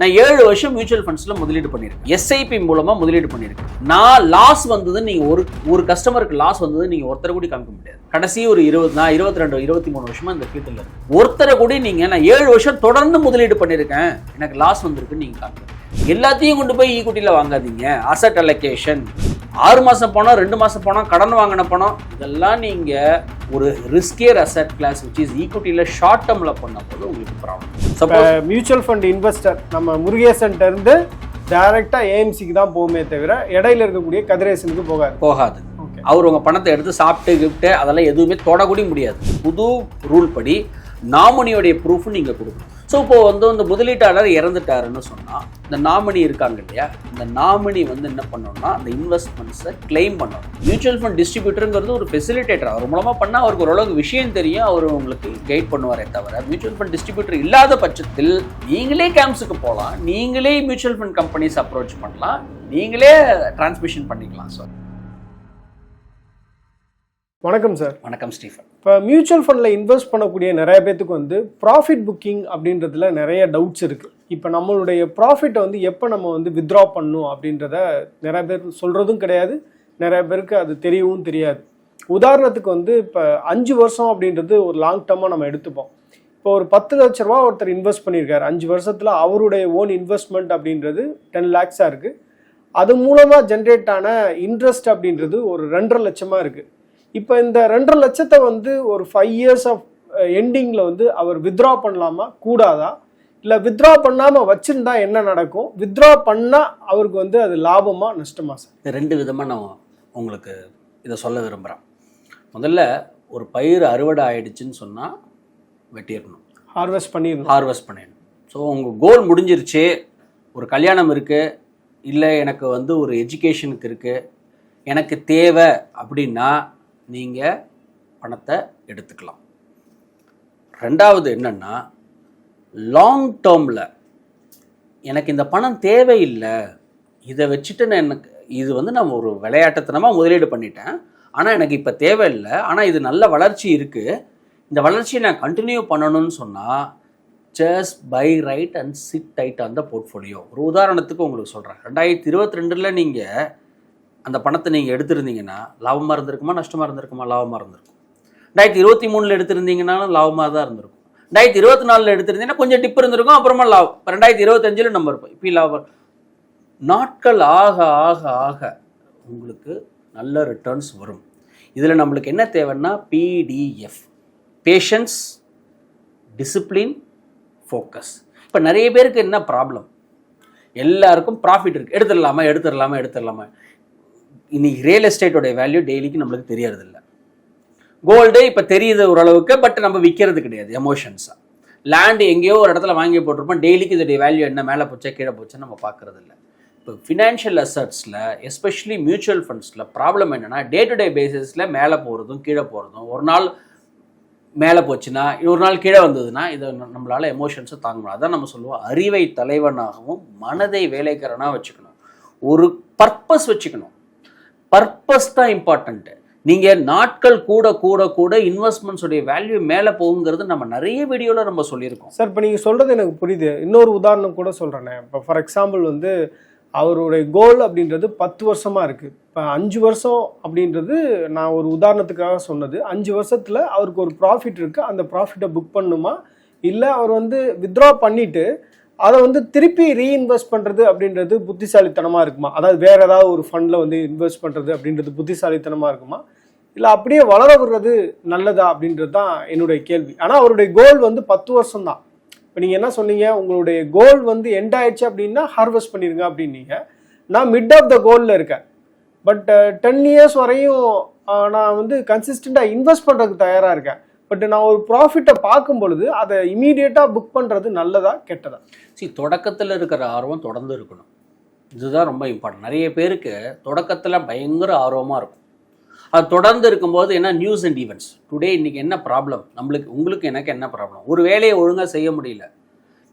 நான் ஏழு வருஷம் மியூச்சுவல் ஃபண்ட்ஸில் முதலீடு பண்ணியிருக்கேன். எஸ்ஐபி மூலமாக முதலீடு பண்ணியிருக்கேன். நான் லாஸ் வந்தது நீங்கள் ஒரு ஒரு கஸ்டமருக்கு லாஸ் வந்தது நீங்கள் ஒருத்தரை கூட காமிக்க முடியாது. கடைசி ஒரு இருபது நான் இருபத்தி ரெண்டு இருபத்தி மூணு வருஷமாக இந்த ஃபீல்டில் ஒருத்தரை கூட நீங்கள் நான் ஏழு வருஷம் தொடர்ந்து முதலீடு பண்ணியிருக்கேன். எனக்கு லாஸ் வந்திருக்குன்னு நீங்கள் காமிக்க எல்லாத்தையும் கொண்டு போய் ஈக்குட்டியில் வாங்காதீங்க. அசட் அலோகேஷன் ஆறு மாதம் பணம் ரெண்டு மாதம் பணம் கடன் வாங்கின பணம் இதெல்லாம் நீங்கள் ஒரு riskier asset class which is ஈக்குட்டியில் short டேர்மில் பண்ணும்போது உங்களுக்கு problem suppose mutual fund investor நம்ம முருகேசன்ட்ட இருந்து டைரக்டா ஏஎம்சிக்கு தான் போகுமே தவிர இடையில இருக்கக்கூடிய கதிரேசனுக்கு போகாது. போகாது. ஓகே அவர் உங்கள் பணத்தை எடுத்து சாப்பிட்டு கிஃப்ட்டு அதெல்லாம் எதுவுமே தொடக்கூட முடியாது. புது ரூல் படி நாமினியோடைய ப்ரூஃப் நீங்கள் கொடுக்கணும். ஸோ இப்போ வந்து இந்த முதலீட்டாளர் இறந்துட்டாருன்னு சொன்னால் இந்த நாமினி இருக்காங்க இல்லையா? இந்த நாமினி வந்து என்ன பண்ணணும்னா அந்த இன்வெஸ்ட்மெண்ட்ஸை கிளைம் பண்ணணும். மியூச்சுவல் ஃபண்ட் டிஸ்ட்ரிபியூட்டருங்கிறது ஒரு ஃபெசிலிட்டேட்டர் அவர் மூலமாக பண்ணால் அவருக்கு ஓரளவுக்கு விஷயம் தெரியும் அவர் உங்களுக்கு கைட் பண்ணுவாரே தவிர மியூச்சுவல் ஃபண்ட் டிஸ்ட்ரிபியூட்டர் இல்லாத பட்சத்தில் நீங்களே கேம்ப்ஸுக்கு போகலாம் நீங்களே மியூச்சுவல் ஃபண்ட் கம்பெனிஸ் அப்ரோச் பண்ணலாம் நீங்களே டிரான்ஸ்மிஷன் பண்ணிக்கலாம் சார் வணக்கம் சார் வணக்கம் ஸ்டீஃபன். இப்போ மியூச்சுவல் ஃபண்டில் இன்வெஸ்ட் பண்ணக்கூடிய நிறைய பேத்துக்கு வந்து ப்ராஃபிட் புக்கிங் அப்படின்றதுல நிறைய டவுட்ஸ் இருக்குது இப்போ நம்மளுடைய ப்ராஃபிட்டை வந்து எப்போ நம்ம வந்து வித்ட்ரா பண்ணணும் அப்படின்றத நிறைய பேர் சொல்கிறதும் கிடையாது. நிறைய பேருக்கு அது தெரியவும் தெரியாது. உதாரணத்துக்கு வந்து இப்போ அஞ்சு வருஷம் அப்படின்றது ஒரு லாங் டேர்மாக நம்ம எடுத்துப்போம். இப்போ ஒரு பத்து லட்ச ரூபா ஒருத்தர் இன்வெஸ்ட் பண்ணியிருக்காரு. அஞ்சு வருஷத்தில் அவருடைய ஓன் இன்வெஸ்ட்மெண்ட் அப்படின்றது டென் லேக்ஸாக இருக்குது அது மூலமாக ஜென்ரேட் ஆன இன்ட்ரெஸ்ட் அப்படின்றது ஒரு ரெண்டரை லட்சமாக இருக்குது இப்போ இந்த ரெண்டரை லட்சத்தை வந்து ஒரு ஃபைவ் இயர்ஸ் ஆஃப் எண்டிங்கில் வந்து அவர் வித்ட்ரா பண்ணலாமா? கூடாதா? இல்லை வித்ட்ரா பண்ணாமல் வச்சிருந்தா என்ன நடக்கும்? வித்ட்ரா பண்ணால் அவருக்கு வந்து அது லாபமா நஷ்டமா சார்? ரெண்டு விதமாக நான் உங்களுக்கு இதை சொல்ல விரும்புகிறேன் முதல்ல ஒரு பயிர் அறுவடை ஆயிடுச்சுன்னு சொன்னால் வெட்டிடணும் ஹார்வெஸ்ட் பண்ணிடணும். ஹார்வெஸ்ட் பண்ணிடணும். ஸோ உங்கள் கோல் முடிஞ்சிருச்சு. ஒரு கல்யாணம் இருக்குது இல்லை எனக்கு வந்து ஒரு எஜுகேஷனுக்கு இருக்குது எனக்கு தேவை அப்படின்னா நீங்கள் பணத்தை எடுத்துக்கலாம். ரெண்டாவது என்னென்னா லாங் டேர்மில் எனக்கு இந்த பணம் தேவையில்லை இதை வச்சுட்டு நான் எனக்கு இது வந்து நான் ஒரு விளையாட்டுத்தனமாக முதலீடு பண்ணிட்டேன். ஆனால் எனக்கு இப்போ தேவையில்லை ஆனால் இது நல்ல வளர்ச்சி இருக்குது இந்த வளர்ச்சியை நான் கண்டினியூ பண்ணணும்னு சொன்னால் just buy right and sit tight அந்த போர்ட்ஃபோலியோ ஒரு உதாரணத்துக்கு உங்களுக்கு சொல்கிறேன் ரெண்டாயிரத்தி இருபத்தி ரெண்டில் நீங்கள் அந்த பணத்தை நீங்கள் எடுத்திருந்தீங்கன்னா லாபமாக இருந்திருக்குமா நஷ்டமாக இருந்திருக்குமா? லாபமாக இருந்திருக்கும். ரெண்டாயிரத்தி இருபத்தி மூணில் எடுத்திருந்தீங்கன்னாலும் லாபமாக தான் இருந்திருக்கும். ரெண்டாயிரத்தி இருபத்தி நாலில் எடுத்திருந்தீங்கன்னா கொஞ்சம் டிப் இருந்திருக்கும் அப்புறமா லாபம். ரெண்டாயிரத்தி இருபத்தஞ்சில் நம்ம இருப்போம். இப்போ லாபம். நாட்கள் ஆக ஆக ஆக உங்களுக்கு நல்ல ரிட்டர்ன்ஸ் வரும். இதில் நம்மளுக்கு என்ன தேவைன்னா பிடிஎஃப் பேஷன்ஸ் டிசிப்ளின் ஃபோக்கஸ் இப்போ நிறைய பேருக்கு என்ன ப்ராப்ளம் எல்லாருக்கும் ப்ராஃபிட் இருக்குது எடுத்துடலாமா எடுத்துடலாமா எடுத்துடலாமா? இன்னைக்கு ரியல் எஸ்டேட்டோடைய வேல்யூ டெய்லிக்கு நம்மளுக்கு தெரியறதில்ல கோல்டு இப்போ தெரியுது ஓரளவுக்கு பட் நம்ம விற்கிறது கிடையாது எமோஷன்ஸாக லேண்டு எங்கேயோ ஒரு இடத்துல வாங்கி போட்டிருப்போம் டெய்லிக்கு இதோடைய வேல்யூ என்ன மேலே போச்சா கீழே போச்சா நம்ம பார்க்கறது இல்லை இப்போ ஃபினான்ஷியல் அசட்ஸில் எஸ்பெஷலி மியூச்சுவல் ஃபண்ட்ஸில் ப்ராப்ளம் என்னென்னா டே டு டே பேசிஸில் மேலே போகிறதும் கீழே போகிறதும் ஒரு நாள் மேலே போச்சுன்னா ஒரு நாள் கீழே வந்ததுன்னா இதை நம்மளால் எமோஷன்ஸை தாங்க முடியாது அதான் நம்ம சொல்லுவோம் அறிவை தலைவனாகவும் மனதை வேலைக்காரனாக வச்சுக்கணும். ஒரு பர்பஸ் வச்சுக்கணும். பர்பஸ் தான் இம்பார்ட்டண்ட்டு நீங்கள் நாட்கள் கூட கூட கூட இன்வெஸ்ட்மெண்ட்ஸுடைய வேல்யூ மேலே போகுங்கிறது நம்ம நிறைய வீடியோவில் நம்ம சொல்லியிருக்கோம். சார் இப்போ நீங்கள் சொல்கிறது எனக்கு புரியுது. இன்னொரு உதாரணம் கூட சொல்கிறேனே இப்போ ஃபார் எக்ஸாம்பிள் வந்து அவருடைய கோல் அப்படின்றது பத்து வருஷமாக இருக்குது இப்போ அஞ்சு வருஷம் அப்படின்றது நான் ஒரு உதாரணத்துக்காக சொன்னது. அஞ்சு வருஷத்தில் அவருக்கு ஒரு ப்ராஃபிட் இருக்குது அந்த ப்ராஃபிட்டை புக் பண்ணுமா? இல்லை அவர் வந்து வித்ட்ரா பண்ணிவிட்டு அதை வந்து திருப்பி ரீஇன்வெஸ்ட் பண்ணுறது அப்படின்றது புத்திசாலித்தனமாக இருக்குமா? அதாவது வேறு ஏதாவது ஒரு ஃபண்டில் வந்து இன்வெஸ்ட் பண்ணுறது அப்படின்றது புத்திசாலித்தனமாக இருக்குமா? இல்லை அப்படியே வளர விடுறது நல்லதா அப்படின்றது தான் என்னுடைய கேள்வி. ஆனால் அவருடைய கோல் வந்து பத்து வருஷம் தான் இப்போ நீங்கள் என்ன சொன்னீங்க? உங்களுடைய கோல் வந்து எண்ட் ஆயிடுச்சு அப்படின்னா ஹார்வெஸ்ட் பண்ணிருங்க அப்படின்னீங்க. நான் மிட் ஆஃப் த கோலில் இருக்கேன். பட் டென் இயர்ஸ் வரையும் நான் வந்து கன்சிஸ்டண்ட்டாக இன்வெஸ்ட் பண்ணுறதுக்கு தயாராக இருக்கேன். பட் நான் ஒரு ப்ராஃபிட்டை பார்க்கும் பொழுது அதை இமீடியட்டாக புக் பண்ணுறது நல்லதா கெட்டதா? சி தொடக்கத்தில் இருக்கிற ஆர்வம் தொடர்ந்து இருக்கணும். இதுதான் ரொம்ப இம்பார்ட்டன்ட் நிறைய பேருக்கு தொடக்கத்தில் பயங்கர ஆர்வமாக இருக்கும். அது தொடர்ந்து இருக்கும்போது என்ன? நியூஸ் அண்ட் ஈவெண்ட்ஸ் டுடே இன்னைக்கு என்ன ப்ராப்ளம் நம்மளுக்கு உங்களுக்கு எனக்கு என்ன ப்ராப்ளம் ஒரு வேலையை ஒழுங்காக செய்ய முடியல.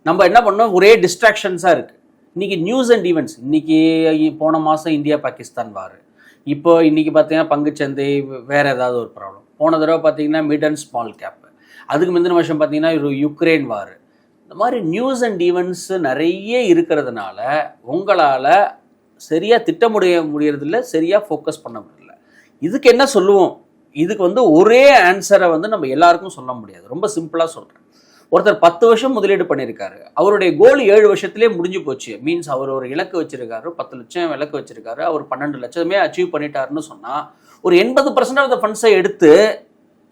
நம்ம என்ன பண்ணோம்? ஒரே டிஸ்ட்ராக்ஷன்ஸாக இருக்குது இன்னைக்கு நியூஸ் அண்ட் ஈவெண்ட்ஸ் இன்னைக்கு போன மாதம் இந்தியா பாகிஸ்தான் வார் இப்போ இன்னைக்கு பார்த்தீங்கன்னா பங்குச்சந்தை வேறு ஏதாவது ஒரு ப்ராப்ளம் போன தடவை பார்த்தீங்கன்னா மிட் அண்ட் ஸ்மால் கேப் அதுக்கு முந்தின வருஷம் பார்த்தீங்கன்னா ஒரு யுக்ரைன் வார் இந்த மாதிரி நியூஸ் அண்ட் ஈவெண்ட்ஸ் நிறைய இருக்கிறதுனால உங்களால் சரியாக திட்டமுடைய முடியறதில்ல சரியாக ஃபோக்கஸ் பண்ண முடியல. இதுக்கு என்ன சொல்லுவோம்? இதுக்கு வந்து ஒரே ஆன்சரை வந்து நம்ம எல்லாருக்கும் சொல்ல முடியாது. ரொம்ப சிம்பிளாக சொல்கிறேன் ஒருத்தர் பத்து வருஷம் முதலீடு பண்ணியிருக்காரு. அவருடைய கோல் ஏழு வருஷத்துலேயே முடிஞ்சு போச்சு. மீன்ஸ் அவர் ஒரு இலக்கு வச்சிருக்காரு. பத்து லட்சம் இலக்கு வச்சிருக்காரு. அவர் பன்னெண்டு லட்சமே அச்சீவ் பண்ணிட்டாருன்னு சொன்னால் ஒரு எண்பது பர்சன்ட் ஆஃப் த ஃபண்ட்ஸை எடுத்து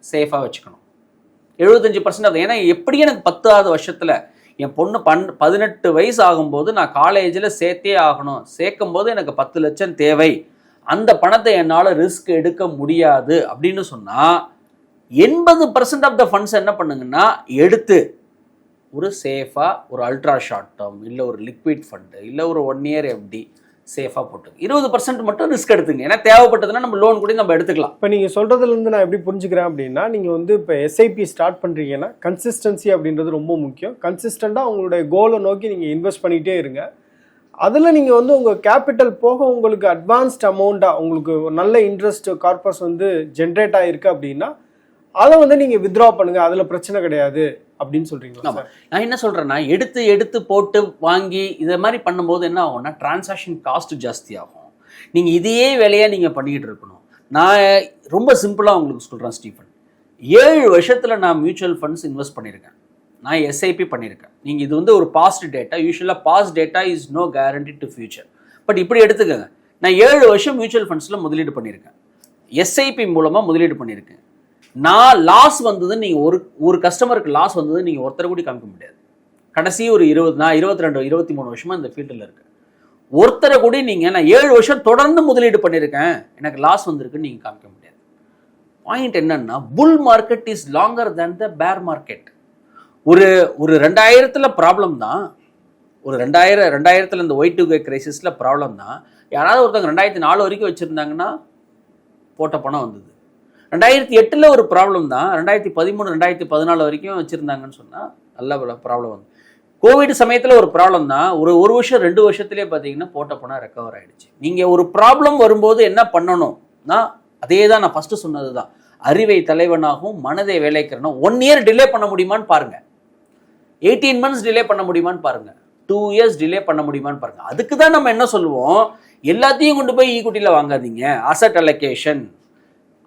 சேஃபாக வச்சுக்கணும். எழுபத்தஞ்சு பர்சன்ட் அது ஏன்னா எப்படியும் எனக்கு பத்தாவது வருஷத்தில் என் பொண்ணு பன் பதினெட்டு வயசு ஆகும்போது நான் காலேஜில் சேர்த்தே ஆகணும். சேர்க்கும் போது எனக்கு பத்து லட்சம் தேவை. அந்த பணத்தை என்னால் ரிஸ்க் எடுக்க முடியாது அப்படின்னு சொன்னால் எண்பது பர்சன்ட் ஆஃப் த ஃபண்ட்ஸ் என்ன பண்ணுங்கன்னா எடுத்து ஒரு சேஃபாக ஒரு அல்ட்ரா ஷார்ட் டேர்ம் இல்லை ஒரு லிக்விட் ஃபண்டு இல்லை ஒரு ஒன் இயர் எஃப்டி சேஃபாக போட்டு இருபது பர்சன்ட் மட்டும் ரிஸ்க் எடுத்துங்க. ஏன்னா தேவைப்பட்டதுன்னா நம்ம லோன் கூட நம்ம எடுத்துக்கலாம். இப்போ நீங்கள் சொல்கிறதுலேருந்து நான் எப்படி புரிஞ்சுக்கிறேன் அப்படின்னா நீங்கள் வந்து இப்போ எஸ்ஐபி ஸ்டார்ட் பண்ணுறீங்கன்னா கன்சிஸ்டன்சி அப்படின்றது ரொம்ப முக்கியம். கன்சிஸ்டண்ட்டாக உங்களுடைய கோலை நோக்கி நீங்கள் இன்வெஸ்ட் பண்ணிகிட்டே இருங்க. அதில் நீங்கள் வந்து உங்கள் கேபிட்டல் போக உங்களுக்கு அட்வான்ஸ்ட் அமௌண்ட்டாக உங்களுக்கு நல்ல இன்ட்ரெஸ்ட் கார்பஸ் வந்து ஜென்ரேட் ஆகிருக்கு அப்படின்னா அதை வந்து நீங்கள் வித்ட்ரா பண்ணுங்கள் அதில் பிரச்சனை கிடையாது அப்படின்னு சொல்கிறீங்களா ஆமா. நான் என்ன சொல்றேன்னா எடுத்து எடுத்து போட்டு வாங்கி இதை மாதிரி பண்ணும்போது என்ன ஆகும்னா டிரான்சாக்ஷன் காஸ்ட் ஜாஸ்தி ஆகும். நீங்க இதையே வேலையா நீங்க பண்ணிக்கிட்டு இருக்கணும். நான் ரொம்ப சிம்பிளா உங்களுக்கு சொல்றேன் ஸ்டீஃபன். ஏழு வருஷத்துல நான் மியூச்சுவல் ஃபண்ட்ஸ் இன்வெஸ்ட் பண்ணியிருக்கேன். நான் எஸ்ஐபி பண்ணியிருக்கேன். நீங்க இது வந்து ஒரு பாஸ்ட் டேட்டா யூஸ்வலாக past data is no guarantee to future but இப்படி எடுத்துக்கோங்க. நான் ஏழு வருஷம் மியூச்சுவல் ஃபண்ட்ஸில் முதலீடு பண்ணியிருக்கேன். எஸ்ஐபி மூலமாக முதலீடு பண்ணியிருக்கேன். நான் லாஸ் வந்தது நீங்கள் ஒரு ஒரு கஸ்டமருக்கு லாஸ் வந்தது நீங்கள் ஒருத்தர் கூட காமிக்க முடியாது. கடைசி ஒரு இருபது நான் இருபத்தி ரெண்டு இருபத்தி மூணு வருஷமா இந்த ஃபீல்டில் இருக்கேன். ஒருத்தரை கூட நீங்கள் நான் ஏழு வருஷம் தொடர்ந்து முதலீடு பண்ணியிருக்கேன். எனக்கு லாஸ் வந்திருக்குன்னு நீங்கள் காமிக்க முடியாது. பாயிண்ட் என்னன்னா bull market is longer than the bear market ஒரு ஒரு ரெண்டாயிரத்துல ப்ராப்ளம் தான். ஒரு ரெண்டாயிரம் ரெண்டாயிரத்துல இந்த ஒயிட் டூ கே கிரைசிஸ்ல ப்ராப்ளம் தான். யாராவது ஒருத்தவங்க ரெண்டாயிரத்தி நாலு வரைக்கும் வச்சுருந்தாங்கன்னா போட்ட பணம் வந்தது. ரெண்டாயிரத்தி எட்டில் ஒரு ப்ராப்ளம் தான். ரெண்டாயிரத்தி பதிமூணு ரெண்டாயிரத்தி பதினாலு வரைக்கும் வச்சுருந்தாங்கன்னு சொன்னால் நல்ல ப்ராப்ளம் வந்து. கோவிட் சமயத்தில் ஒரு ப்ராப்ளம் தான். ஒரு ஒரு வருஷம் ரெண்டு வருஷத்துலேயே பார்த்தீங்கன்னா போட்ட பணம் ரெக்கவர் ஆகிடுச்சு நீங்கள் ஒரு ப்ராப்ளம் வரும்போது என்ன பண்ணணும்னா அதே தான் நான் ஃபஸ்ட்டு சொன்னது தான் அறிவை தலைவனாகவும் மனதை வேலைக்கிறனும். ஒன் இயர் டிலே பண்ண முடியுமான்னு பாருங்கள் எயிட்டீன் மந்த்ஸ் டிலே பண்ண முடியுமான்னு பாருங்கள் டூ இயர்ஸ் டிலே பண்ண முடியுமான்னு பாருங்கள் அதுக்கு தான் நம்ம என்ன சொல்லுவோம்? எல்லாத்தையும் கொண்டு போய் ஈக்குட்டியில் வாங்காதீங்க. அசட் அலோகேஷன்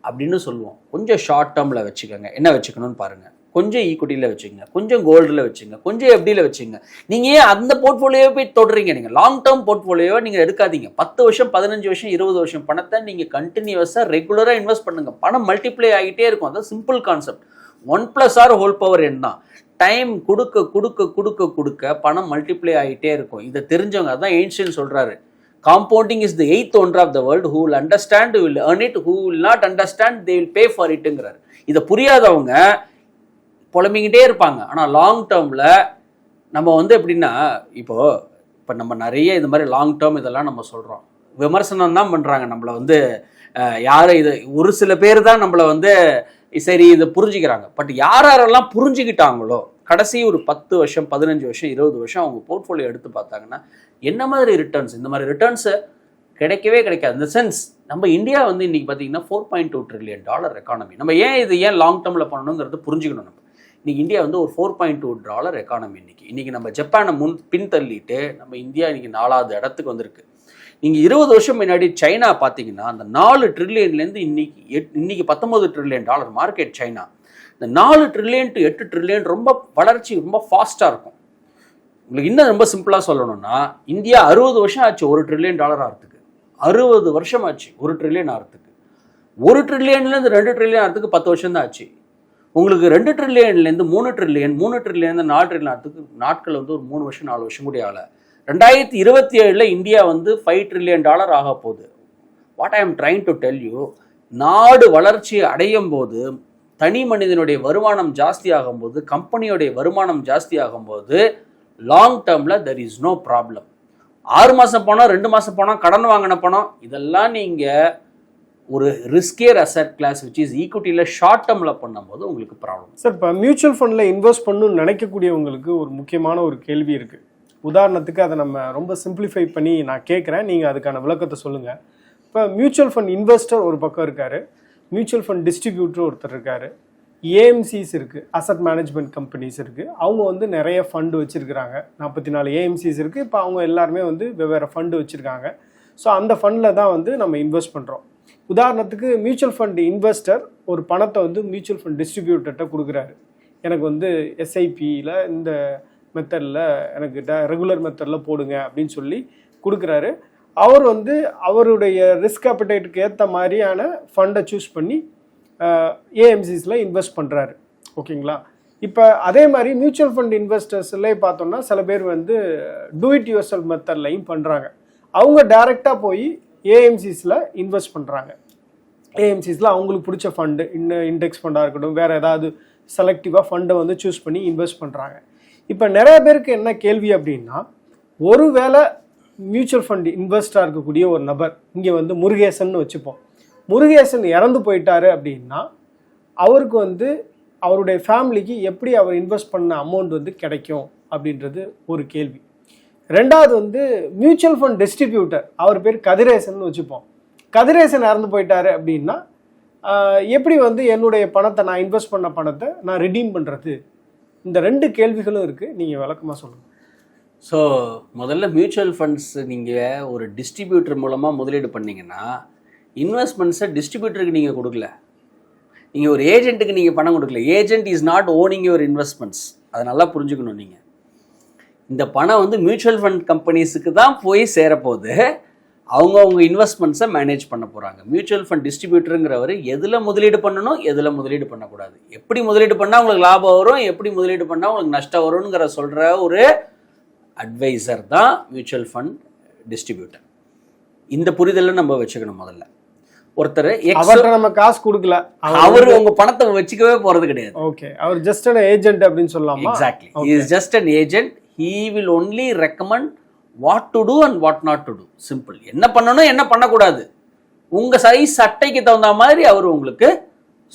அப்படின்னு சொல்லுவோம். கொஞ்சம் ஷார்ட் டேர்மில் வச்சுக்கோங்க. என்ன வச்சுக்கணும்னு பாருங்கள் கொஞ்சம் ஈக்குட்டியில் வச்சுங்க. கொஞ்சம் கோல்டில் வச்சுங்க. கொஞ்சம் எஃப்டியில் வச்சுங்க. நீங்கள் ஏன் அந்த போர்ட்ஃபோலியோவை போய் தொடுறீங்க? நீங்கள் லாங் டேர்ம் போர்ட்ஃபோலியோவை நீங்கள் எடுக்காதீங்க. பத்து வருஷம் பதினஞ்சு வருஷம் இருபது வருஷம் பணத்தை நீங்கள் கண்டினியூஸாக ரெகுலராக இன்வெஸ்ட் பண்ணுங்கள் பணம் மல்டிப்ளை ஆகிட்டே இருக்கும். அதான் simple concept one plus R whole power N தான். டைம் கொடுக்க கொடுக்க கொடுக்க கொடுக்க பணம் மல்டிப்ளை ஆகிட்டே இருக்கும். இதை தெரிஞ்சவங்க அதான் ஏன்ஷியன் சொல்கிறாரு compounding is the eighth wonder of the world who will understand will earn it who will not understand they will pay for இட்டுங்கிறார் இதை புரியாதவங்க புலம்பிக்கிட்டே இருப்பாங்க. ஆனால் லாங் டேர்மில் நம்ம வந்து எப்படின்னா இப்போது இப்போ நம்ம நிறைய இது மாதிரி லாங் டேர்ம் இதெல்லாம் நம்ம சொல்கிறோம் விமர்சனம் தான் பண்ணுறாங்க நம்மளை வந்து யார் இது? ஒரு சில பேர் தான் நம்மளை வந்து சரி இதை புரிஞ்சுக்கிறாங்க. பட் யார் யாரெல்லாம் புரிஞ்சுக்கிட்டாங்களோ கடைசி ஒரு பத்து வருஷம் பதினஞ்சு வருஷம் இருபது வருஷம் அவங்க போர்ட்ஃபோலியோ எடுத்து பார்த்தாங்கன்னா என்ன மாதிரி ரிட்டர்ன்ஸ் இந்த மாதிரி ரிட்டர்ன்ஸை கிடைக்கவே கிடைக்காது. இந்த சென்ஸ் நம்ம இந்தியா வந்து இன்றைக்கி பார்த்தீங்கன்னா four point two trillion dollar economy நம்ம ஏன் இது ஏன் லாங் டேர்மில் பண்ணணுங்கிறது புரிஞ்சுக்கணும் நம்ம. இன்றைக்கி இந்தியா வந்து ஒரு four point two dollar economy இன்றைக்கி இன்றைக்கி நம்ம ஜப்பானை முன் பின்தள்ளிட்டு நம்ம இந்தியா இன்றைக்கி நாலாவது இடத்துக்கு வந்திருக்கு. நீங்கள் இருபது வருஷம் முன்னாடி சைனா பார்த்தீங்கன்னா அந்த நாலு ட்ரில்லியன்லேருந்து இன்னைக்கு எட் இன்னைக்கு பத்தொம்பது ட்ரில்லியன் டாலர் மார்க்கெட் சைனா. இந்த நாலு ட்ரில்லியன் டு எட்டு ட்ரில்லியன் ரொம்ப வளர்ச்சி ரொம்ப ஃபாஸ்ட்டாக இருக்கும். உங்களுக்கு இன்னும் ரொம்ப சிம்பிளாக சொல்லணும்னா இந்தியா அறுபது வருஷம் ஆச்சு ஒரு ட்ரில்லியன் டாலர் ஆகிறதுக்கு அறுபது வருஷம் ஆச்சு ஒரு ட்ரில்லியன் ஆகிறதுக்கு ஒரு ட்ரில்லியன்லேருந்து ரெண்டு ட்ரில்லியன் ஆகிறதுக்கு பத்து வருஷம் தான் ஆச்சு. உங்களுக்கு ரெண்டு ட்ரில்லியன்லேருந்து மூணு ட்ரில்லியன் மூணு ட்ரில்லியன் நாலு ட்ரில்லியன் ஆகிறதுக்கு நாட்கள் வந்து ஒரு மூணு வருஷம் நாலு வருஷம் கூட ஆகலை. ரெண்டாயிரத்தி இருபத்தி ஏழில் இந்தியா வந்து ஃபைவ் ட்ரில்லியன் டாலர் ஆக போகுது. What I am trying to tell you நாடு வளர்ச்சி அடையும் போது தனி மனிதனுடைய வருமானம் ஜாஸ்தி ஆகும்போது கம்பெனியோடைய வருமானம் ஜாஸ்தி ஆகும்போது லாங் டேர்மில் தெர் இஸ் நோ ப்ராப்ளம் ஆறு மாதம் பணம் ரெண்டு மாதம் பணம் கடன் வாங்கின பணம் இதெல்லாம் நீங்கள் ஒரு riskier asset class which is ஈக்குவிட்டியில் short டேர்மில் பண்ணும்போது உங்களுக்கு ப்ராப்ளம் சார் இப்போ மியூச்சுவல் ஃபண்டில் இன்வெஸ்ட் பண்ணணும்னு நினைக்கக்கூடியவங்களுக்கு ஒரு முக்கியமான ஒரு கேள்வி இருக்குது உதாரணத்துக்கு அதை நம்ம ரொம்ப சிம்பிளிஃபை பண்ணி நான் கேட்குறேன் நீங்கள் அதுக்கான விளக்கத்தை சொல்லுங்கள் இப்போ மியூச்சுவல் ஃபண்ட் இன்வெஸ்டர் ஒரு பக்கம் இருக்கார். மியூச்சுவல் ஃபண்ட் டிஸ்ட்ரிபியூட்டர் ஒருத்தர் இருக்கார். ஏஎம்சிஸ் இருக்குது அசட் மேனேஜ்மெண்ட் கம்பெனிஸ் இருக்குது அவங்க வந்து நிறைய ஃபண்டு வச்சுருக்கிறாங்க. நாற்பத்தி நாலு ஏஎம்சிஸ் இருக்குது இப்போ அவங்க எல்லாருமே வந்து வெவ்வேறு ஃபண்டு வச்சுருக்காங்க. ஸோ அந்த ஃபண்டில் தான் வந்து நம்ம இன்வெஸ்ட் பண்ணுறோம் உதாரணத்துக்கு மியூச்சுவல் ஃபண்ட் இன்வெஸ்டர் ஒரு பணத்தை வந்து மியூச்சுவல் ஃபண்ட் டிஸ்ட்ரிபியூட்டர்கிட்ட கொடுக்குறாரு. எனக்கு வந்து எஸ்ஐபியில் இந்த மெத்தடில் எனக்கு ட ரெகுலர் மெத்தடில் போடுங்க அப்படின்னு சொல்லி கொடுக்குறாரு. அவர் வந்து அவருடைய ரிஸ்க் அப்பிடைட்டுக்கு ஏற்ற மாதிரியான ஃபண்டை சூஸ் பண்ணி ஏஎம்சிஸில் இன்வெஸ்ட் பண்ணுறாரு ஓகேங்களா? இப்போ அதே மாதிரி மியூச்சுவல் ஃபண்ட் இன்வெஸ்டர்ஸ்லேயே பார்த்தோம்னா சில பேர் வந்து டூ இட் யுவர் செல் மெத்தட்லையும் பண்ணுறாங்க அவங்க டைரெக்டாக போய் ஏஎம்சிஸில் இன்வெஸ்ட் பண்ணுறாங்க ஏஎம்சிஸில் அவங்களுக்கு பிடிச்ச ஃபண்டு இன்னும் இண்டெக்ஸ் ஃபண்டாக இருக்கட்டும் வேறு ஏதாவது செலக்டிவாக ஃபண்டை வந்து சூஸ் பண்ணி இன்வெஸ்ட் பண்ணுறாங்க இப்போ நிறைய பேருக்கு என்ன கேள்வி அப்படின்னா ஒருவேளை மியூச்சுவல் ஃபண்ட் இன்வெஸ்டாக இருக்கக்கூடிய ஒரு நபர் இங்கே வந்து முருகேசன் வச்சுப்போம். முருகேசன் இறந்து போயிட்டாரு அப்படின்னா அவருக்கு வந்து அவருடைய ஃபேமிலிக்கு எப்படி அவர் இன்வெஸ்ட் பண்ண அமௌண்ட் வந்து கிடைக்கும் அப்படின்றது ஒரு கேள்வி. ரெண்டாவது வந்து மியூச்சுவல் ஃபண்ட் டிஸ்ட்ரிபியூட்டர் அவர் பேர் கதிரேசன் வச்சுப்போம். கதிரேசன் இறந்து போயிட்டாரு அப்படின்னா எப்படி வந்து என்னுடைய பணத்தை நான் இன்வெஸ்ட் பண்ண பணத்தை நான் ரிடீம் பண்ணுறது இந்த ரெண்டு கேள்விகளும் இருக்குது நீங்கள் விளக்கமாக சொல்லுங்கள் ஸோ முதல்ல மியூச்சுவல் ஃபண்ட்ஸ் நீங்கள் ஒரு டிஸ்ட்ரிபியூட்டர் மூலமாக முதலீடு பண்ணீங்கன்னா இன்வெஸ்ட்மெண்ட்ஸை டிஸ்ட்ரிபியூட்டருக்கு நீங்கள் கொடுக்கல. நீங்கள் ஒரு ஏஜென்ட்டுக்கு நீங்கள் பணம் கொடுக்கல. Agent is not owning your investments அதை நல்லா புரிஞ்சுக்கணும் நீங்கள் இந்த பணம் வந்து மியூச்சுவல் ஃபண்ட் கம்பெனிஸுக்கு தான் போய் சேரப்போகுது. அவங்க அவங்க இன்வெஸ்ட்மெண்ட்ஸை மேனேஜ் பண்ண போகிறாங்க மியூச்சுவல் ஃபண்ட் டிஸ்ட்ரிபியூட்டருங்கிறவர் எதில் முதலீடு பண்ணணும் எதில் முதலீடு பண்ணக்கூடாது. எப்படி முதலீடு பண்ணால் உங்களுக்கு லாபம் வரும் எப்படி முதலீடு பண்ணால் உங்களுக்கு நஷ்டம் வரும்ங்கிற சொல்கிற ஒரு அட்வைசர் தான் மியூச்சுவல் ஃபண்ட் டிஸ்ட்ரிபியூட்டர் இந்த புரிதலை நம்ம வச்சுக்கணும் முதல்ல. ஒருத்தர் அவர்கிட்ட நம்ம காசு கொடுக்கல. அவர் உங்க பணத்தை வச்சுக்கவே போறது கிடையாது. ஓகே அவர் ஜஸ்ட் an ஏஜென்ட் அப்படின்னு சொல்லலாமா? Exactly is just an agent he will only recommend what to do and what not to do simple என்ன பண்ணணும் என்ன பண்ணக்கூடாது? உங்க சைஸ் சட்டைக்கு தகுந்த மாதிரி அவர் உங்களுக்கு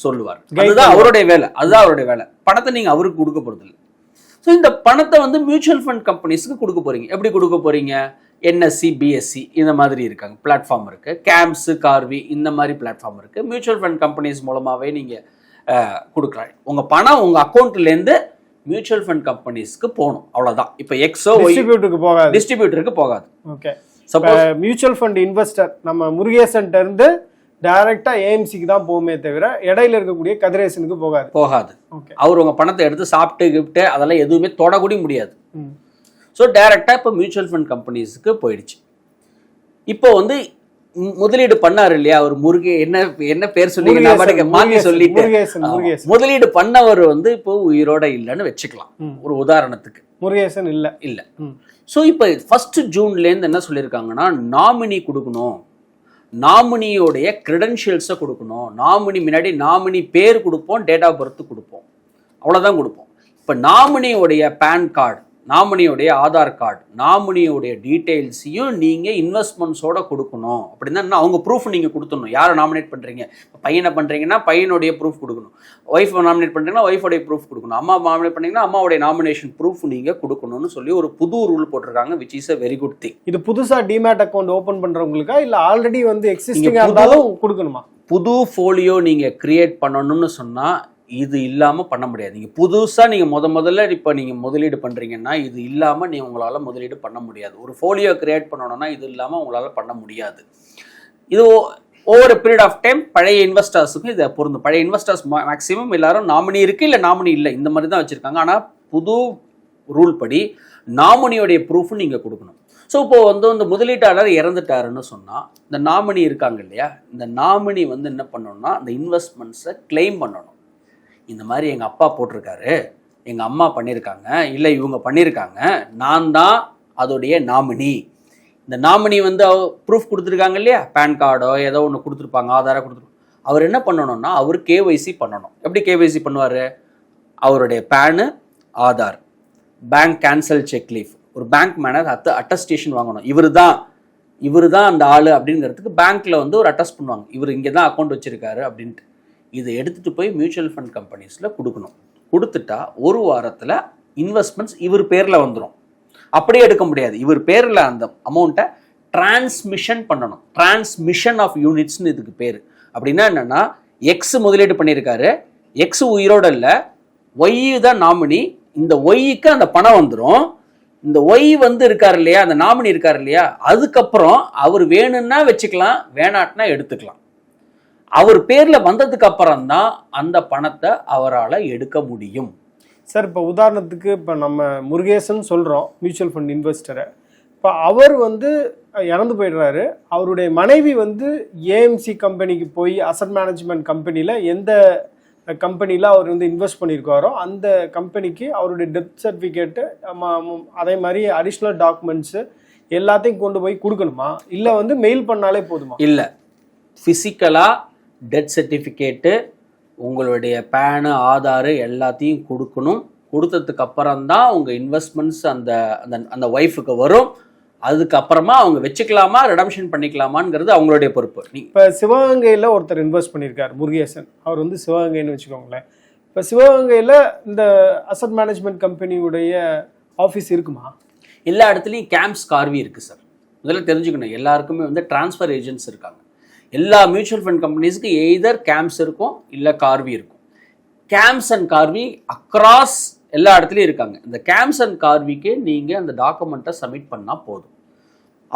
சொல்லுவார். அதுதான் அவருடைய வேலை. அதுதான் அவருடைய வேலை. பணத்தை நீங்க அவருக்கு கொடுக்க போறது இல்லை ஸோ இந்த பணத்தை வந்து மியூச்சுவல் ஃபண்ட் கம்பெனிஸ்க்கு கொடுக்க போறீங்க. எப்படி கொடுக்க போறீங்க? என்எஸ்சி பிஎஸ்சி இந்த மாதிரி இருக்காங்க. பிளாட்ஃபார்ம் இருக்கு. கேம்ஸ் கார்வி இந்த மாதிரி பிளாட்ஃபார்ம் இருக்கு. மியூச்சுவல் ஃபண்ட் கம்பெனிஸ் மூலமாவே நீங்க அஹ், கொடுக்கலாம். உங்க பணம் உங்க அக்கௌண்ட்ல இருந்து மியூச்சுவல் ஃபண்ட் கம்பெனிஸ்க்கு போகணும். அவ்வளவுதான். இப்போ எக்ஸோ டிஸ்ட்ரிபியூட்டருக்கு போகாது. டிஸ்ட்ரிபியூட்டருக்கு போகாது. Okay suppose mutual fund investor நம்ம முருகேசன்ட்ட இருந்து டைரக்டா ஏஎம்சிக்கு தான் போகுமே தவிர இடையில இருக்கக்கூடிய கதிரேசனுக்கு போகாது. போகாது. அவர் உங்க பணத்தை எடுத்து சாப்பிட்டு கிப்ட்டு அதெல்லாம் எதுவுமே தொடக்கூட முடியாது. ஸோ டைரெக்டாக இப்போ மியூச்சுவல் ஃபண்ட் கம்பெனிஸ்க்கு போயிடுச்சு. இப்போ வந்து முதலீடு பண்ணாரு இல்லையா? அவர் முருகே என்ன என்ன பேர் பாட்டுக்கு மாத்தி. முருகேசன். முதலீடு பண்ணவர் வந்து இப்போ உயிரோட இல்லைன்னு வச்சுக்கலாம். ஒரு உதாரணத்துக்கு. முருகேசன் இல்ல. இல்ல. ஸோ இப்போ ஃபர்ஸ்ட் ஜூன்லேருந்து என்ன சொல்லியிருக்காங்கன்னா நாமினி கொடுக்கணும். நாமினியோடைய கிரெடென்ஷியல்ஸை கொடுக்கணும். நாமினி முன்னாடி நாமினி பேர் கொடுப்போம் டேட் ஆஃப் பர்த் கொடுப்போம். அவ்வளோதான் கொடுப்போம். இப்போ நாமினியோடைய பேன் கார்டு நாமினியோடைய ஆதார் கார்டு நாமினியோடைய டீட்டெயில்ஸையும் நீங்கள் இன்வெஸ்ட்மெண்ட்ஸோட கொடுக்கணும். அப்படின்னா என்ன? அவங்க ப்ரூஃப் நீங்கள் கொடுத்துடணும். யாரை நாமினேட் பண்ணுறீங்க பையனை பண்ணுறீங்கன்னா பையனுடைய ப்ரூஃப் கொடுக்கணும். ஒய்ஃப் நாமினேட் பண்ணுறீங்கன்னா ஒய்ஃபோடைய ப்ரூஃப் கொடுக்கணும். அம்மா நாமினேட் பண்ணீங்கன்னா அம்மாவுடைய நாமினேஷன் ப்ரூஃப் நீங்கள் கொடுக்கணும்னு சொல்லி ஒரு புது ரூல் போட்டிருக்காங்க which is a very good thing இது புதுசா டிமேட் அக்கவுண்ட் ஓபன் பண்றவங்களுக்கா? இல்ல ஆல்ரெடி வந்து எக்ஸிஸ்டிங்கா புது- இருந்தாலும் கொடுக்கணுமா? புது ஃபோலியோ நீங்கள் கிரியேட் பண்ணணும்னு சொன்னால் இது இல்லாமல் பண்ண முடியாது. நீங்கள் புதுசாக நீங்கள் முத முதல்ல இப்போ நீங்கள் முதலீடு பண்ணுறீங்கன்னா இது இல்லாமல் நீ உங்களால் முதலீடு பண்ண முடியாது. ஒரு ஃபோலியோ க்ரியேட் பண்ணணும்னா இது இல்லாமல் உங்களால் பண்ண முடியாது. இது ஓவர் பீரியட் ஆஃப் டைம் பழைய இன்வெஸ்டர்ஸுக்கும் இதை பொருந்தும். பழைய இன்வெஸ்டர்ஸ் மேக்ஸிமம் எல்லாரும் நாமினி இருக்குது இல்லை நாமினி இல்லை? இந்த மாதிரி தான் வச்சுருக்காங்க. ஆனால் புது ரூல் படி நாமினியோடைய ப்ரூஃப் நீங்கள் கொடுக்கணும். ஸோ இப்போது வந்து இந்த முதலீட்டாளர் இறந்துட்டாருன்னு சொன்னால் இந்த நாமினி இருக்காங்க இல்லையா? இந்த நாமினி வந்து என்ன பண்ணணும்னா அந்த இன்வெஸ்ட்மெண்ட்ஸை கிளைம் பண்ணணும். இந்த மாதிரி எங்கள் அப்பா போட்டிருக்காரு எங்கள் அம்மா பண்ணியிருக்காங்க இல்லை இவங்க பண்ணியிருக்காங்க நான் தான் அதோடைய நாமினி. இந்த நாமினி வந்து ப்ரூஃப் கொடுத்துருக்காங்க இல்லையா? பேன் கார்டோ ஏதோ ஒன்று கொடுத்துருப்பாங்க ஆதாரம் கொடுத்துருப்பாங்க. அவர் என்ன பண்ணணும்னா அவர் கேஒய்சி பண்ணணும். எப்படி கேஒய்சி பண்ணுவார்? அவருடைய PAN Aadhaar bank cancel cheque leaf ஒரு பேங்க் மேனர் அத்த அட்டஸ்டேஷன் வாங்கணும். இவர் தான் இவர் தான் அந்த ஆள் அப்படிங்கிறதுக்கு பேங்க்கில் வந்து ஒரு அட்டஸ்ட் பண்ணுவாங்க. இவர் இங்கே தான் அக்கௌண்ட் வச்சிருக்காரு அப்படின்ட்டு. இதை எடுத்துகிட்டு போய் மியூச்சுவல் ஃபண்ட் கம்பெனிஸில் கொடுக்கணும். கொடுத்துட்டா ஒரு வாரத்தில் இன்வெஸ்ட்மெண்ட்ஸ் இவர் பேரில் வந்துடும் அப்படியே எடுக்க முடியாது. இவர் பேரில் அந்த அமௌண்ட்டை டிரான்ஸ்மிஷன் பண்ணணும். டிரான்ஸ்மிஷன் ஆஃப் யூனிட்ஸ்னு இதுக்கு பேர். அப்படின்னா என்னென்னா எக்ஸ் முதலீடு பண்ணியிருக்காரு. எக்ஸ் உயிரோட இல்லை ஒய் தான் நாமினி இந்த ஒய்க்கு அந்த பணம் வந்துடும் இந்த ஒய் வந்து இருக்காரு இல்லையா? அந்த நாமினி இருக்கார் இல்லையா? அதுக்கப்புறம் அவர் வேணும்னா வச்சுக்கலாம் வேணாட்னா எடுத்துக்கலாம். அவர் பேர்ல வந்ததுக்கு அப்புறம் தான் அந்த பணத்தை அவரால் எடுக்க முடியும். சார் இப்போ உதாரணத்துக்கு இப்போ நம்ம முருகேசன் சொல்கிறோம் மியூச்சுவல் ஃபண்ட் இன்வெஸ்டரை இப்போ அவர் வந்து இறந்து போயிடுறாரு. அவருடைய மனைவி வந்து ஏஎம்சி கம்பெனிக்கு போய் அசட் மேனேஜ்மெண்ட் கம்பெனியில் எந்த கம்பெனியில் அவர் வந்து இன்வெஸ்ட் பண்ணியிருக்காரோ அந்த கம்பெனிக்கு அவருடைய டெத் சர்டிஃபிகேட்டு அதே மாதிரி அடிஷ்னல் டாக்குமெண்ட்ஸு எல்லாத்தையும் கொண்டு போய் கொடுக்கணுமா? இல்லை வந்து மெயில் பண்ணாலே போதுமா? இல்லை. ஃபிசிக்கலாக டெத் சர்டிஃபிகேட்டு உங்களுடைய பேனு ஆதாரு எல்லாத்தையும் கொடுக்கணும். கொடுத்ததுக்கு அப்புறம் தான் உங்கள் இன்வெஸ்ட்மெண்ட்ஸ் அந்த அந்த அந்த ஒய்ஃபுக்கு வரும். அதுக்கப்புறமா அவங்க வச்சுக்கலாமா ரிடம்ஷன் பண்ணிக்கலாமாங்கிறது அவங்களுடைய பொறுப்பு. இப்போ சிவகங்கையில் ஒருத்தர் இன்வெஸ்ட் பண்ணியிருக்கார் முருகேசன். அவர் வந்து சிவகங்கைன்னு வச்சுக்கோங்களேன். இப்போ சிவகங்கையில் இந்த அசட் மேனேஜ்மெண்ட் கம்பெனியுடைய ஆஃபீஸ் இருக்குமா? எல்லா இடத்துலையும் கேம்ப்ஸ் கார்வி இருக்குது சார் முதல்ல தெரிஞ்சுக்கணும். எல்லாருக்குமே வந்து ட்ரான்ஸ்ஃபர் ஏஜென்ட்ஸ் இருக்காங்க. எல்லா மியூச்சுவல் ஃபண்ட் கம்பெனிஸ்க்கு எய்தர் கேம்ப்ஸ் இருக்கும் இல்லை கார்வி இருக்கும். கேம்ப்ஸ் அண்ட் கார்வி அக்ராஸ் எல்லா இடத்துலையும் இருக்காங்க. இந்த கேம்ப்ஸ் அண்ட் கார்விக்கு நீங்கள் அந்த டாக்குமெண்ட்டை சப்மிட் பண்ணால் போதும்.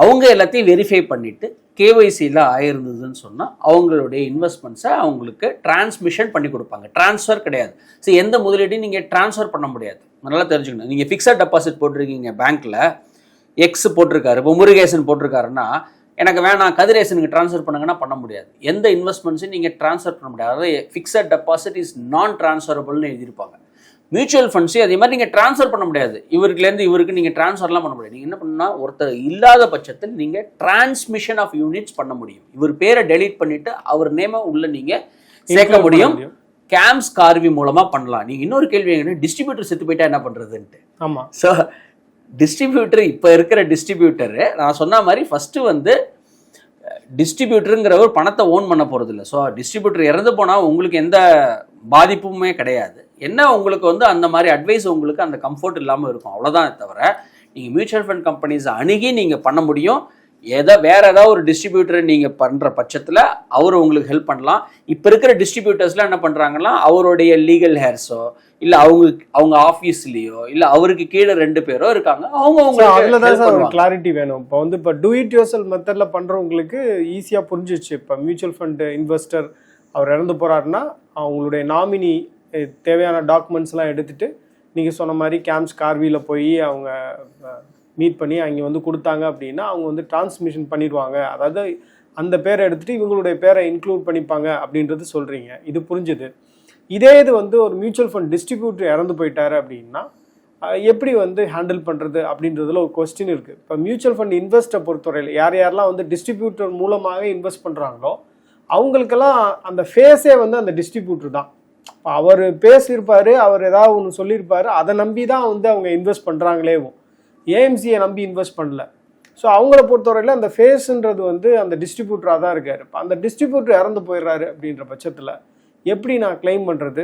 அவங்க எல்லாத்தையும் வெரிஃபை பண்ணிவிட்டு கேஒய்சியில் ஆயிருந்ததுன்னு சொன்னால் அவங்களுடைய இன்வெஸ்ட்மெண்ட்ஸை அவங்களுக்கு டிரான்ஸ்மிஷன் பண்ணி கொடுப்பாங்க. ட்ரான்ஸ்ஃபர் கிடையாது. ஸோ எந்த முதலீட்டையும் நீங்கள் ட்ரான்ஸ்ஃபர் பண்ண முடியாது. நல்லா தெரிஞ்சுக்கணும். நீங்கள் ஃபிக்ஸட் டெபாசிட் போட்டிருக்கீங்க பேங்க்கில் எக்ஸ் போட்டிருக்காரு இப்போ முருகேசன் போட்டிருக்காருன்னா எனக்கு வேணாம் கதிரேசனுக்கு ட்ரான்ஸ்ஃபர் பண்ணுங்கன்னா பண்ண முடியாது. எந்த இன்வெஸ்ட்மெண்ட்ஸையும் நீங்கள் ட்ரான்ஸ்ஃபர் பண்ண முடியாது. அதாவது ஃபிக்ஸட் டெபாசிட் இஸ் நான் ட்ரான்ஸ்ஃபரபிள்னு எழுதியிருப்பாங்க மியூச்சுவல் ஃபண்ட்ஸையும் அதே மாதிரி நீங்கள் ட்ரான்ஸ்ஃபர் பண்ண முடியாது. இவருக்குலேருந்து இவருக்கு நீங்கள் ட்ரான்ஸ்ஃபர்லாம் பண்ண முடியாது. நீங்கள் என்ன பண்ணணும்னா ஒருத்தர் இல்லாத பட்சத்தில் நீங்கள் டிரான்ஸ்மிஷன் ஆஃப் யூனிட்ஸ் பண்ண முடியும். இவர் பேரை டெலீட் பண்ணிவிட்டு அவர் நேமை உள்ள நீங்கள் சேர்க்க முடியும். கேம்ஸ் கார்வி மூலமாக பண்ணலாம். நீங்கள் இன்னொரு கேள்வி என்ன டிஸ்ட்ரிபியூட்டர் செத்து போயிட்டா என்ன பண்ணுறதுன்ட்டு ஆமாம் ஸோ டிஸ்ட்ரிபியூட்டர் இப்போ இருக்கிற டிஸ்ட்ரிபியூட்டரு நான் சொன்ன மாதிரி ஃபஸ்ட்டு வந்து டிஸ்ட்ரிபியூட்டருங்கிறவர் பணத்தை ஓன் பண்ண போகிறது இல்லை ஸோ டிஸ்ட்ரிபியூட்டர் இறந்து போனால் உங்களுக்கு எந்த பாதிப்புமே கிடையாது. என்ன உங்களுக்கு வந்து அந்த மாதிரி அட்வைஸ் உங்களுக்கு அந்த கம்ஃபர்ட் இல்லாமல் இருக்கும்? அவ்வளோதான் தவிர நீங்கள் மியூச்சுவல் ஃபண்ட் கம்பெனிஸை அணுகி நீங்கள் பண்ண முடியும். எதை வேற ஏதாவது ஒரு டிஸ்ட்ரிபியூட்டர் நீங்கள் பண்ணுற பட்சத்தில் அவர் உங்களுக்கு ஹெல்ப் பண்ணலாம். இப்போ இருக்கிற டிஸ்ட்ரிபியூட்டர்ஸ்லாம் என்ன பண்ணுறாங்கன்னா அவருடைய லீகல் ஹேர்ஸோ இல்லை அவங்க அவங்க ஆஃபீஸ்லேயோ இல்லை அவருக்கு கீழே ரெண்டு பேரோ இருக்காங்க. அவங்க அதில் தான் சார் ஒரு கிளாரிட்டி வேணும். இப்போ வந்து இப்போ டூ இட் யோர்செல் மெத்தடில் பண்ணுறவங்களுக்கு ஈஸியாக புரிஞ்சிச்சு இப்போ மியூச்சுவல் ஃபண்ட் இன்வெஸ்டர் அவர் இறந்து போகிறாருன்னா அவங்களுடைய நாமினி தேவையான டாக்குமெண்ட்ஸ்லாம் எடுத்துட்டு நீங்கள் சொன்ன மாதிரி கேம்ப்ஸ் கார்வியில் போய் அவங்க மீட் பண்ணி அங்கே வந்து கொடுத்தாங்க அப்படின்னா அவங்க வந்து டிரான்ஸ்மிஷன் பண்ணிடுவாங்க. அதாவது அந்த பேரை எடுத்துட்டு இவங்களுடைய பேரை இன்க்ளூட் பண்ணிப்பாங்க அப்படின்றது சொல்கிறீங்க இது புரிஞ்சுது. இதே இது வந்து ஒரு மியூச்சுவல் ஃபண்ட் டிஸ்ட்ரிபியூட்டர் இறந்து போயிட்டாரு அப்படின்னா எப்படி வந்து ஹேண்டில் பண்ணுறது அப்படின்றதுல ஒரு கொஸ்டின் இருக்குது இப்போ மியூச்சுவல் ஃபண்ட் இன்வெஸ்ட்டை பொறுத்தவரையில் யார் யாரெல்லாம் வந்து டிஸ்ட்ரிபியூட்டர் மூலமாக இன்வெஸ்ட் பண்ணுறாங்களோ அவங்களுக்கெல்லாம் அந்த ஃபேஸே வந்து அந்த டிஸ்ட்ரிபியூட்டர் தான். இப்போ அவர் பேசியிருப்பார் அவர் ஏதாவது ஒன்று சொல்லியிருப்பார் அதை நம்பி தான் வந்து அவங்க இன்வெஸ்ட் பண்ணுறாங்களேவும் ஏஎம்சியை நம்பி இன்வெஸ்ட் பண்ணல. ஸோ அவங்கள பொறுத்தவரையில் அந்த ஃபேஸ்ன்றது வந்து அந்த டிஸ்ட்ரிபியூட்டராக தான் இருக்கார். இப்போ அந்த டிஸ்ட்ரிபியூட்டர் இறந்து போயிடுறாரு அப்படின்ற பட்சத்தில் எப்படி நான் க்ளைம் பண்ணுறது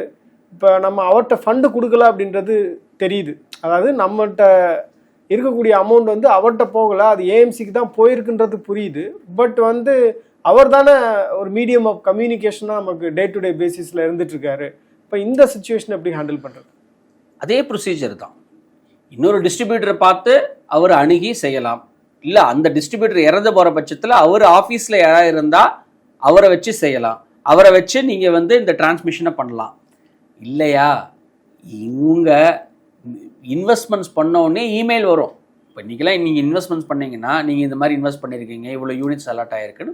இப்போ நம்ம அவர்கிட்ட ஃபண்டு கொடுக்கல அப்படின்றது தெரியுது. அதாவது நம்மகிட்ட இருக்கக்கூடிய அமௌண்ட் வந்து அவர்கிட்ட போகல அது ஏஎம்சிக்கு தான் போயிருக்குன்றது புரியுது. பட் வந்து அவர் தானே ஒரு மீடியம் ஆஃப் கம்யூனிகேஷனாக நமக்கு டே டு டே பேசிஸில் இருந்துட்டு இருக்காரு. இப்போ இந்த சுச்சுவேஷன் எப்படி ஹேண்டில் பண்ணுறது அதே ப்ரொசீஜர் தான். இன்னொரு டிஸ்ட்ரிபியூட்டரை பார்த்து அவர் அணுகி செய்யலாம். இல்லை அந்த டிஸ்ட்ரிபியூட்டர் இறந்து போகிற பட்சத்தில் அவர் ஆஃபீஸில் யாராவது இருந்தால் அவரை வச்சு செய்யலாம். அவரை வச்சு நீங்கள் வந்து இந்த டிரான்ஸ்மிஷனை பண்ணலாம். இல்லையா? இவங்க இன்வெஸ்ட்மெண்ட்ஸ் பண்ணோடனே இமெயில் வரும். இப்போ நீங்களாம் நீங்கள் இன்வெஸ்ட்மெண்ட்ஸ் பண்ணீங்கன்னா நீங்கள் இந்த மாதிரி இன்வெஸ்ட் பண்ணியிருக்கீங்க இவ்வளோ யூனிட்ஸ் அலாட் ஆகிருக்குன்னு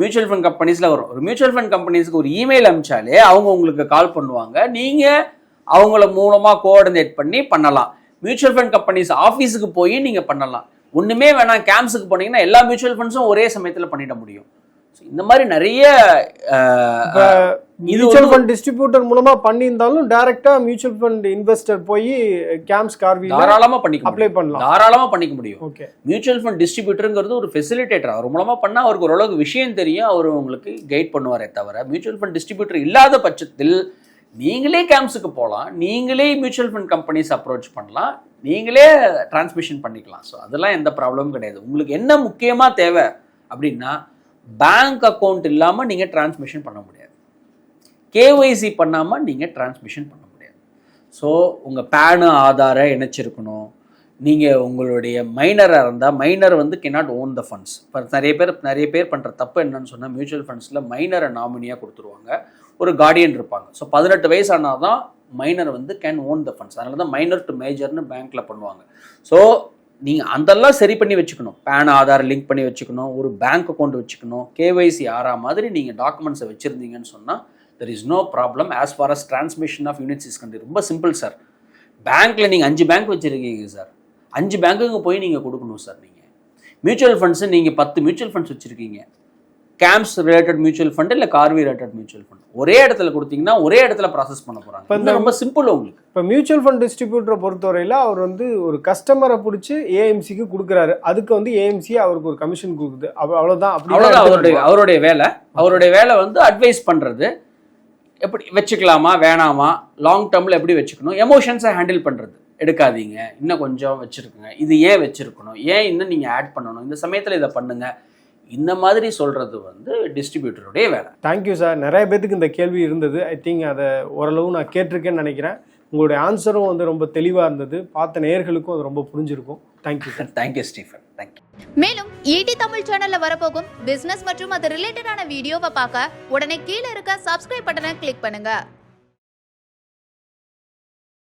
மியூச்சுவல் ஃபண்ட் கம்பெனிஸில் வரும். ஒரு மியூச்சுவல் ஃபண்ட் கம்பெனிஸ்க்கு ஒரு இமெயில் அனுப்பிச்சாலே அவங்க உங்களுக்கு கால் பண்ணுவாங்க. நீங்கள் அவங்கள மூலமாக கோஆர்டினேட் பண்ணி பண்ணலாம். மியூச்சுவல் ஃபண்ட் கம்பெனிஸ் ஆஃபீஸுக்கு போய் நீங்கள் பண்ணலாம். ஒன்றுமே வேணாம் கேம்ப்ஸுக்கு போனீங்கன்னா எல்லா மியூச்சுவல் ஃபண்ட்ஸும் ஒரே சமயத்தில் பண்ணிட முடியும். இந்த மாதிரி நிறைய மியூச்சுவல் ஃபண்ட் டிஸ்ட்ரிபியூட்டர் மூலமா பண்ணியிருந்தாலும் டைரக்டா மியூச்சுவல் ஃபண்ட் இன்வெஸ்டர் போய் கேம்ப்ஸ் கார்வில தாராளமாக பண்ணிக்க அப்ளை பண்ணலாம். தாராளமாக பண்ணிக்க முடியும். ஓகே மியூச்சுவல் ஃபண்ட் டிஸ்ட்ரிபியூட்டருங்கிறது ஒரு ஃபெசிலிட்டேட்டர் அவர் மூலமாக பண்ணால் அவருக்கு ஓரளவுக்கு விஷயம் தெரியும். அவர் உங்களுக்கு கைட் பண்ணுவாரே தவிர மியூச்சுவல் ஃபண்ட் டிஸ்ட்ரிபியூட்டர் இல்லாத பட்சத்தில் நீங்களே கேம்ப்ஸுக்கு போகலாம். நீங்களே மியூச்சுவல் ஃபண்ட் கம்பெனிஸ் அப்ரோச் பண்ணலாம். நீங்களே டிரான்ஸ்மிஷன் பண்ணிக்கலாம். ஸோ அதெல்லாம் எந்த ப்ராப்ளமும் கிடையாது. உங்களுக்கு என்ன முக்கியமாக தேவை அப்படின்னா பேங்க் அக்கௌண்ட் இல்லாமல் நீங்கள் டிரான்ஸ்மிஷன் பண்ண முடியாது. கேஒய்சி பண்ணாமல் நீங்கள் டிரான்ஸ்மிஷன் பண்ண முடியாது. ஸோ உங்கள் பேனு ஆதாரை இணைச்சிருக்கணும். நீங்கள் உங்களுடைய மைனராக இருந்தால் மைனர் வந்து cannot ஓன் த ஃபண்ட்ஸ் இப்போ நிறைய பேர் நிறைய பேர் பண்ணுற தப்பு என்னன்னு சொன்னால் மியூச்சுவல் ஃபண்ட்ஸில் மைனரை நாமினியாக கொடுத்துருவாங்க. ஒரு கார்டியன் இருப்பாங்க. ஸோ பதினெட்டு வயசானால் தான் மைனர் வந்து கேன் ஓன் த ஃபண்ட்ஸ் அதனால தான் மைனர் டு மேஜர்னு பேங்க்கில் பண்ணுவாங்க. ஸோ நீங்கள் அதெல்லாம் சரி பண்ணி வச்சுக்கணும். பேன் ஆதார் லிங்க் பண்ணி வச்சுக்கணும். ஒரு பேங்க் அக்கௌண்ட் வச்சுக்கணும். கேவைசி ஆறா மாதிரி நீங்கள் டாக்குமெண்ட்ஸை வச்சுருந்தீங்கன்னு சொன்னால் there is no problem as far as transmission of units is concerned ரொம்ப சிம்பிள் சார் பேங்க்கில் நீங்கள் அஞ்சு பேங்க் வச்சுருக்கீங்க சார் அஞ்சு பேங்க்குக்கு போய் நீங்கள் கொடுக்கணும் சார் நீங்கள் மியூச்சுவல் ஃபண்ட்ஸு நீங்கள் பத்து மியூச்சுவல் ஃபண்ட்ஸ் வச்சுருக்கீங்க. கேம்ப்ஸ் ரிலேட்டட் மியூச்சுவல் ஃபண்ட் இல்லை கார்வி ரிலேட்டட் மியூச்சுவல் ஃபண்ட் ஒரே இடத்துல கொடுத்தீங்கன்னா ஒரே இடத்துல ப்ராசஸ் பண்ண இப்ப போகிறாங்க இந்த- ரொம்ப சிம்பிள் உங்களுக்கு. இப்போ மியூச்சுவல் ஃபண்ட் டிஸ்ட்ரிபியூட்டரை பொறுத்தவரையில் அவர் வந்து ஒரு கஸ்டமரை பிடிச்சி ஏஎம்சிக்கு கொடுக்குறாரு. அதுக்கு வந்து ஏஎம்சி அவருக்கு ஒரு கமிஷன் கொடுக்குது. அவ- அவ்வளவுதான். அப்படி அவ்வளோதான் அவருடைய அவருடைய வேலை. அவருடைய வேலை வந்து அட்வைஸ் பண்ணுறது எப்படி வச்சுக்கலாமா வேணாமா? லாங் டேர்மில் எப்படி வச்சுக்கணும்? எமோஷன்ஸை ஹேண்டில் பண்ணுறது எடுக்காதீங்க. இன்னும் கொஞ்சம் வச்சுருக்குங்க. இது ஏன் வச்சுருக்கணும்? ஏன் இன்னும் நீங்கள் ஆட் பண்ணணும்? இந்த சமயத்தில் இதை பண்ணுங்க. இந்த மாதிரி சொல்கிறது வந்து டிஸ்ட்ரிபியூட்டருடைய வேலை. தேங்க்யூ சார் நிறைய பேத்துக்கு இந்த கேள்வி இருந்தது. ஐ திங்க் அதை ஓரளவு நான் கேட்டிருக்கேன்னு நினைக்கிறேன். உங்களுடைய ஆன்சரும் வந்து ரொம்ப தெளிவாக இருந்தது. பார்த்த நேயர்களுக்கும் அது ரொம்ப புரிஞ்சிருக்கும். Thank you sir thank you Stephen thank you மேலும் ஈடி தமிழ் சேனல்ல வரப்போகும் பிசினஸ் மற்றும் அது ரிலேட்டடான வீடியோவை பார்க்க உடனே கீழே இருக்க சப்ஸ்கிரைப் பட்டனை கிளிக் பண்ணுங்க.